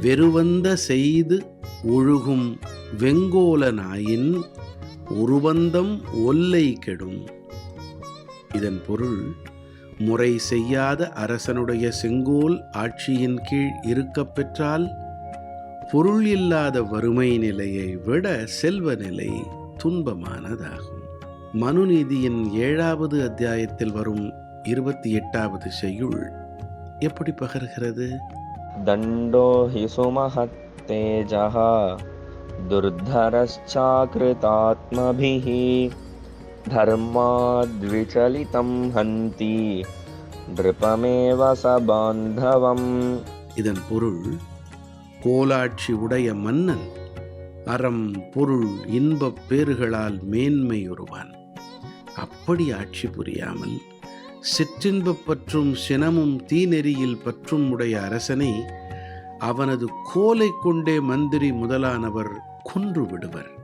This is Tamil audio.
வெறுவந்த செய்து ஒழுகும் வெங்கோல நாயின் உருவந்தம் ஒல்லை கெடும். இதன் பொருள் முறை செய்யாத அரசனுடைய செங்கோல் ஆட்சியின் கீழ் இருக்கப் பெற்றால் பொருள் இல்லாத வறுமை நிலையை விட செல்வ நிலை துன்பமானதாகும். மனுநீதியின் ஏழாவது அத்தியாயத்தில் வரும் இருபத்தி எட்டாவது செய்யுள் எப்படி பகர்கிறது? दण्डो हि सुमहत्तेजः दुर्धरश्चाकृतात्मभिः धर्माद्विचलितं हन्ति नृपमेव स बान्धवम् இதன் பொருள் கோலாட்சி உடைய மன்னன் அறம் பொருள் இன்பப் பேறுகளால் மேன்மையுறுவான் அப்படி ஆட்சி புரியாமல் சிற்றின்பப் பற்றும் சினமும் தீநெறியில் பற்றும் உடைய அரசனை அவனது கோலை கொண்டே மந்திரி முதலானவர் கொன்று விடுவர்.